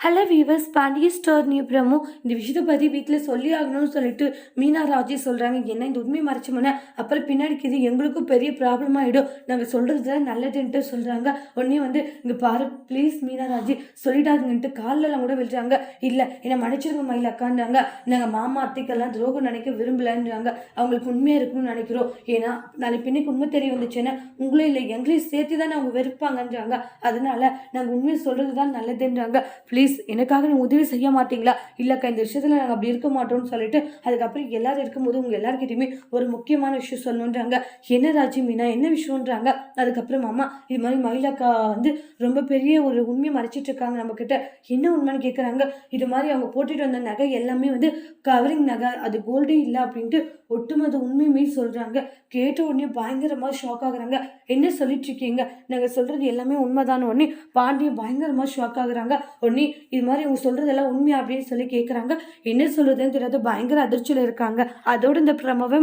Hello viewers Pandian store new promo இந்த விஷயத்தை பற்றி வீட்டில் சொல்லி ஆகணும்னு சொல்லிட்டு மீனா ராஜி சொல்கிறாங்க என்ன இந்த உண்மை மறைச்சோம்னா அப்புறம் பின்னாடிக்கு இது எங்களுக்கும் பெரிய ப்ராப்ளம் ஆகிடும் நாங்கள் சொல்கிறது தான் நல்லதுன்ட்டு சொல்கிறாங்க உடனே வந்து இங்கே பாரு ப்ளீஸ் மீனா ராஜி சொல்லிட்டாருங்கன்ட்டு கால்லலாம் கூட விழுறாங்க. இல்லை என்னை மன்னிச்சிருங்க மயில் அக்கான்றாங்க. நாங்கள் மாமா அத்தைக்கெல்லாம் துரோகம் நினைக்க விரும்பலன்றாங்க. அவங்களுக்கு உண்மையாக இருக்கும்னு நினைக்கிறோம். ஏன்னா நாளைக்கு பின்னைக்கு உண்மை தெரிய வந்துச்சுன்னா உங்களே இல்லை எங்களையும் சேர்த்து தானே அவங்க வெறுப்பாங்கன்றாங்க. அதனால நாங்கள் உண்மையை சொல்கிறது தான் நல்லதுன்றாங்க. ப்ளீஸ் எனக்காக நீங்கள் உதவி செய்ய மாட்டீங்களா? இல்லைக்கா இந்த விஷயத்தில் நாங்கள் அப்படி இருக்க மாட்டோம்னு சொல்லிட்டு அதுக்கப்புறம் எல்லோரும் இருக்கும்போது உங்கள் எல்லாருக்கிட்டையுமே ஒரு முக்கியமான விஷயம் சொல்லணுன்றாங்க. என்ன ராஜி மீனா என்ன விஷயம்ன்றாங்க? அதுக்கப்புறம் அம்மா இது மாதிரி மயிலாக்கா வந்து ரொம்ப பெரிய ஒரு உண்மையை மறைச்சிட்டு இருக்காங்க நம்மக்கிட்ட என்ன உண்மைன்னு கேட்குறாங்க இது மாதிரி அவங்க போட்டுட்டு வந்த நகை எல்லாமே வந்து கவரிங் நகை அது கோல்டே இல்லை அப்படின்ட்டு ஒட்டுமொத்த உண்மையுமே சொல்கிறாங்க கேட்ட உடனே பயங்கரமாக ஷாக் ஆகுறாங்க. என்ன சொல்லிட்டு இருக்கீங்க? நாங்கள் சொல்கிறது எல்லாமே உண்மைதான உடனே பாண்டியன் பயங்கரமாக ஷாக் ஆகுறாங்க. உடனே இது மாதிரி இவங்க சொல்கிறதெல்லாம் உண்மையா அப்படின்னு சொல்லி கேட்குறாங்க என்ன சொல்கிறதுன்னு தெரியாத. பயங்கர அதிர்ச்சியில் இருக்காங்க. அதோட இந்த பிரமவை